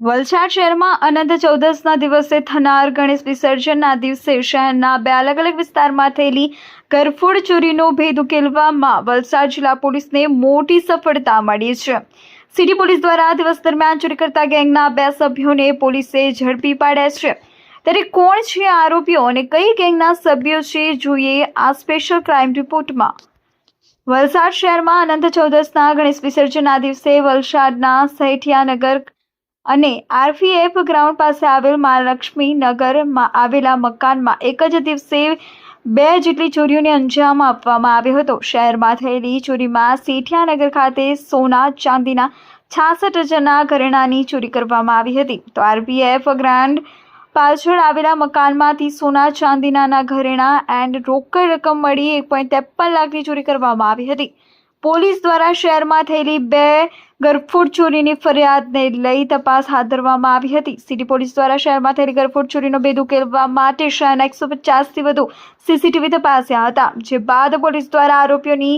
વલસાડ શહેરમાં અનંત ચૌદસના દિવસે થનાર ગણેશ વિસર્જનના દિવસે શહેરના બે અલગ અલગ વિસ્તારમાં થયેલી ઘરફોડ ચોરીનો ભેદ ઉકેલવામાં વલસાડ જિલ્લા પોલીસને મોટી સફળતા મળી છે. સિટી પોલીસ દ્વારા દિવસ દરમિયાન ચોરી કરતા ગેંગના બે સભ્યોને પોલીસે ઝડપી પાડ્યા છે. ત્યારે કોણ છે આરોપીઓ અને કઈ ગેંગના સભ્યો છે જોઈએ આ સ્પેશિયલ ક્રાઇમ રિપોર્ટમાં વલસાડ શહેરમાં અનંત ચૌદસના ગણેશ વિસર્જનના દિવસે વલસાડના સૈઠિયાનગર અને આરપીએફ ગ્રાઉન્ડ પાસે આવેલ મહાલક્ષ્મી નગરમાં આવેલા મકાનમાં એક જ દિવસે બે જેટલી ચોરીઓને અંજામ આપવામાં આવ્યો હતો. શહેરમાં થયેલી ચોરીમાં સેઠિયાનગર ખાતે સોના ચાંદીના છાસઠ હજારના ઘરેણાની ચોરી કરવામાં આવી હતી. તો આરપીએફ ગ્રાન્ડ પાછળ આવેલા મકાનમાંથી સોના ચાંદીનાના ઘરેણા એન્ડ રોકડ રકમ મળી એક પોઈન્ટ ત્રેપન લાખની ચોરી કરવામાં આવી હતી. પોલીસ દ્વારા શહેરમાં થયેલી બે ગરફોડ ચોરીની ફરિયાદને લઈ તપાસ હાથ ધરવામાં આવી હતી. સિટી પોલીસ દ્વારા શહેરમાં થયેલી ગરફોડ ચોરીનો ભેદ ઉકેલવા માટે શહેરના એકસો પચાસથી વધુ સીસીટીવી તપાસ્યા હતા, જે બાદ પોલીસ દ્વારા આરોપીઓની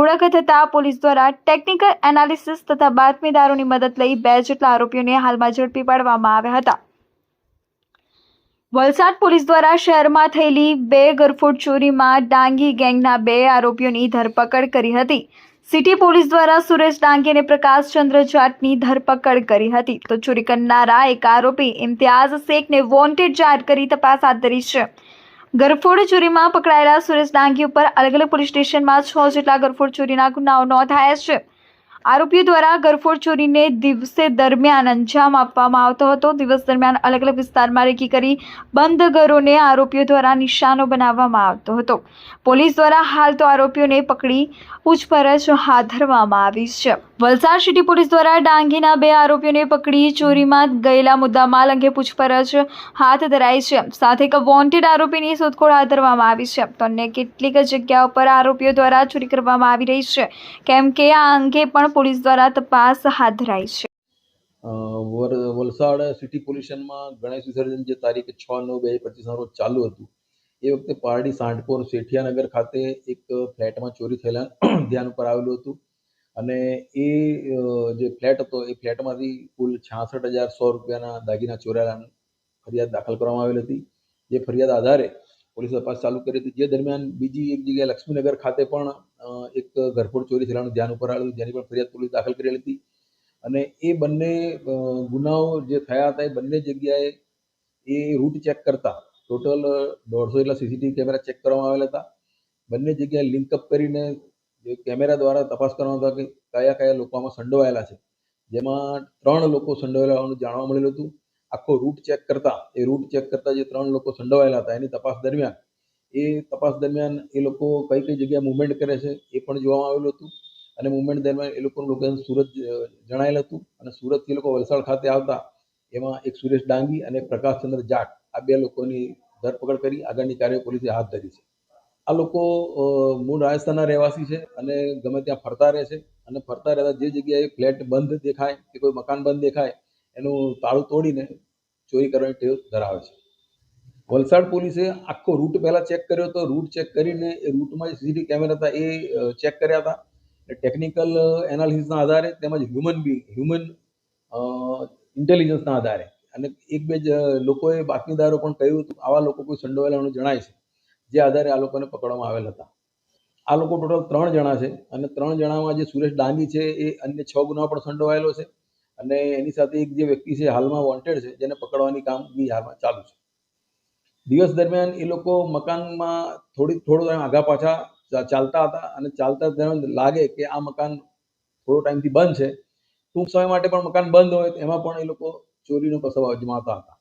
ઓળખ થતાં પોલીસ દ્વારા ટેકનિકલ એનાલિસિસ તથા બાતમીદારોની મદદ લઈ બે જેટલા આરોપીઓને હાલમાં ઝડપી પાડવામાં આવ્યા હતા. વલસાડ પોલીસ દ્વારા શહેરમાં થયેલી બે ગરફોડ ચોરીમાં ડાંગી ગેંગના બે આરોપીઓની ધરપકડ કરી હતી. સિટી પોલીસ દ્વારા સુરેશ ડાંગી અને પ્રકાશચંદ્ર જાટની ધરપકડ કરી હતી. તો ચોરી કરનારા એક આરોપી ઇમ્તિયાઝ શેખને વોન્ટેડ જાહેર કરી તપાસ હાથ ધરી છે. ગરફોડ ચોરીમાં પકડાયેલા સુરેશ ડાંગી ઉપર અલગ અલગ પોલીસ સ્ટેશનમાં છ જેટલા ગરફોડ ચોરીના ગુનાઓ નોંધાયા છે. આરોપીઓ દ્વારા ગરફોડ ચોરીને દિવસે દરમિયાન અંજામ આપવામાં આવતો હતો. દિવસ દરમિયાન અલગ અલગ વિસ્તારમાં રેકી કરી બંધ ઘરોને આરોપીઓ દ્વારા નિશાનો બનાવવામાં આવતો હતો. પોલીસ દ્વારા હાલ તો આરોપીઓને પકડી પૂછપરછ હાથ ધરવામાં આવી છે. વલસાડ સિટી પોલીસ દ્વારા ડાંગીના બે આરોપીઓને પકડી ચોરીમાં ગયેલા મુદ્દામાલ અંગે પૂછપરછ હાથ ધરાઈ છે. સાથે એક વોન્ટેડ આરોપીની શોધખોળ હાથ ધરવામાં આવી છે. તો અન્ય કેટલીક જગ્યાઓ પર આરોપીઓ દ્વારા ચોરી કરવામાં આવી રહી છે. કેમ કે આ અંગે પણ પોલીસ દ્વારા તપાસ હાથ ધરાઈ છે. વલસાડ સિટી પોલ્યુશનમાં ગણેશ વિસર્જન જે તારીખ છ, નવ, બે પચીસના રોજ ચાલુ હતું, એ વખતે પારડી સાંઠપોર શેઠિયાનગર ખાતે એક ફ્લેટમાં ચોરી થયેલા ધ્યાન ઉપર આવેલું હતું અને એ જે ફ્લેટ હતો, એ ફ્લેટમાંથી કુલ છાસઠ હજાર સો રૂપિયાના દાગીના ચોરાયાની ફરિયાદ દાખલ કરવામાં આવેલી હતી. જે ફરિયાદ આધારે પોલીસે તપાસ ચાલુ કરી હતી. જે દરમિયાન બીજી એક જગ્યાએ લક્ષ્મીનગર ખાતે પણ એક ઘરફોડ ચોરી થયેલાનું ધ્યાન ઉપર આવ્યું જેની પણ ફરિયાદ પોલીસ દાખલ કરેલી હતી. અને એ બંને ગુનાઓ જે થયા હતા, એ બંને જગ્યાએ એ રૂટ ચેક કરતા, ટોટલ દોઢસો જેટલા સીસીટીવી કેમેરા ચેક કરવામાં આવેલા હતા. બંને જગ્યાએ લિંકઅપ કરીને જે કેમેરા દ્વારા તપાસ કરવામાં હતા કે કયા કયા લોકો આમાં સંડોવાયેલા છે. જેમાં ત્રણ લોકો સંડોવાયેલા હોવાનું જાણવા મળેલું હતું. આખો રૂટ ચેક કરતા, એ રૂટ ચેક કરતા જે ત્રણ લોકો સંડોવાયેલા હતા, એની તપાસ દરમિયાન, એ તપાસ દરમિયાન એ લોકો કઈ કઈ જગ્યાએ મુવમેન્ટ કરે છે એ પણ જોવામાં આવેલું હતું. અને મુવમેન્ટ દરમિયાન એ લોકોનું લોકેશન સુરત જણાયેલ હતું. અને સુરતથી લોકો વલસાડ ખાતે આવતા, એમાં એક સુરેશ ડાંગી અને પ્રકાશચંદ્ર જાટ, આ બે લોકોની ધરપકડ કરી, આગળની કાર્ય પોલીસે હાથ ધરી છે. આ લોકો મૂળ રાજસ્થાનના રહેવાસી છે અને ગમે ત્યાં ફરતા રહે છે. અને ફરતા રહેતા જે જગ્યાએ ફ્લેટ બંધ દેખાય કે કોઈ મકાન બંધ દેખાય એનું તાળું તોડીને ચોરી કરવાની ટેવ ધરાવે છે. વલસાડ પોલીસે આખો રૂટ પહેલાં ચેક કર્યો હતો રૂટ ચેક કરીને એ રૂટમાં જે સીસીટીવી કેમેરા હતા એ ચેક કર્યા હતા. ટેકનિકલ એનાલિસિસના આધારે તેમજ હ્યુમન બી હ્યુમન ઇન્ટેલિજન્સના આધારે. અને એક બે લોકોએ બાતમીદારો પણ કહ્યું હતું, આવા લોકો કોઈ સંડોવાયેલાનું જણાય છે. જે આધારે આ લોકોને પકડવામાં આવેલ હતા. આ લોકો ટોટલ ત્રણ જણા છે અને ત્રણ જણામાં જે સુરેશ ડાંગી છે એ અન્ય છ ગુનાઓ પણ સંડોવાયેલો છે. અને એની સાથે એક જે વ્યક્તિ છે હાલમાં વોન્ટેડ છે, જેને પકડવાની કામગીરી હાલમાં ચાલુ છે. દિવસ દરમિયાન એ લોકો મકાનમાં થોડી, થોડો ટાઈમ આગા પાછા ચાલતા હતા અને ચાલતા દરમિયાન લાગે કે આ મકાન થોડો ટાઈમથી બંધ છે. ટૂંક સમય માટે પણ મકાન બંધ હોય તો એમાં પણ એ લોકો ચોરીનો કસબ અજમાવતા હતા.